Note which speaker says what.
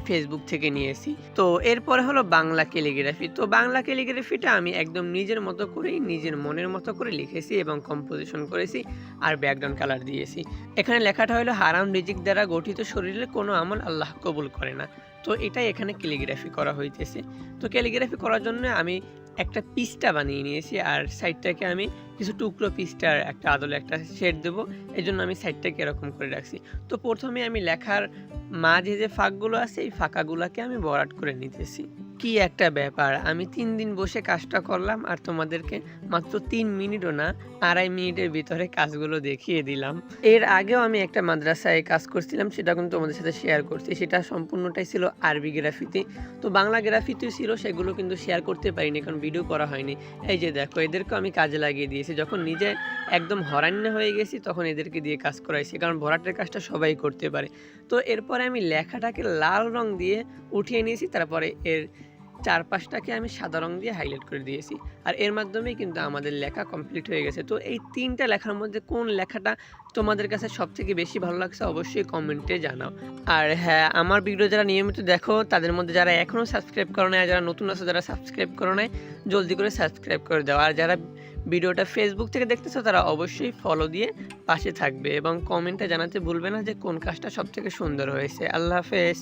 Speaker 1: Facebook থেকে নিয়েছি। তো এরপরে হলো বাংলা ক্যালিগ্রাফি তো বাংলা ক্যালিগ্রাফিটা আমি একদম নিজের মতো করেই, নিজের মনের মতো করে লিখেছি এবং কম্পোজিশন করেছি আর ব্যাকগ্রাউন্ড কালার দিয়েছি। এখানে লেখাটা হলো হারাম রিজিক দ্বারা গঠিত শরীরে কোনো আমল আল্লাহ কবুল করে না। তো এটাই এখানে ক্যালিগ্রাফি করা হইতেছে। তো ক্যালিগ্রাফি করার জন্য আমি একটা পিসটা বানিয়ে নিয়েছি আর সাইডটাকে আমি কিছু টুকরো পিসটার একটা আদলে একটা শেড দেবো। এই জন্য আমি সাইডটাকে এরকম করে রাখছি। তো প্রথমে আমি লেখার মাঝে যে ফাঁকগুলো আছে এই ফাঁকাগুলোকে আমি বরাট করে নিতেছি। কি একটা ব্যাপার? আমি তিন দিন বসে কাজটা করলাম আর তোমাদেরকে মাত্র তিন মিনিটও না, আড়াই মিনিটের ভিতরে কাজগুলো দেখিয়ে দিলাম। এর আগেও আমি একটা মাদ্রাসায় কাজ করছিলাম, সেটা কিন্তু তোমাদের সাথে শেয়ার করছি। সেটা সম্পূর্ণটাই ছিল আরবি গ্রাফিতে তো বাংলা গ্রাফিতে ছিল, সেগুলো কিন্তু শেয়ার করতে পারিনি, কারণ ভিডিও করা হয়নি। এই যে দেখো, এদেরকেও আমি কাজে লাগিয়ে দিয়েছি। যখন নিজে একদম হরান্য হয়ে গেছি, তখন এদেরকে দিয়ে কাজ করাইছি, কারণ ভরাটের কাজটা সবাই করতে পারে। তো এরপরে আমি লেখাটাকে লাল রং দিয়ে উঠিয়ে নিয়েছি, তারপরে এর চারপাশটাকে আমি সাদা রং দিয়ে হাইলাইট করে দিয়েছি। আর এর মাধ্যমেই কিন্তু আমাদের লেখা কমপ্লিট হয়ে গেছে। তো এই তিনটা লেখার মধ্যে কোন লেখাটা তোমাদের কাছে সব থেকে বেশি ভালো লাগছে অবশ্যই কমেন্টে জানাও। আর হ্যাঁ আমার ভিডিও যারা নিয়মিত দেখো, তাদের মধ্যে যারা এখনও সাবস্ক্রাইব করো আর যারা নতুন আছে যারা সাবস্ক্রাইব করো নাই, জলদি করে সাবস্ক্রাইব করে দাও। আর যারা ভিডিওটা ফেসবুক থেকে দেখতেছো, তারা অবশ্যই ফলো দিয়ে পাশে থাকবে এবং কমেন্টে জানাতে ভুলবে না যে কোন কাজটা সব থেকে সুন্দর হয়েছে। আল্লাহ হাফেজ।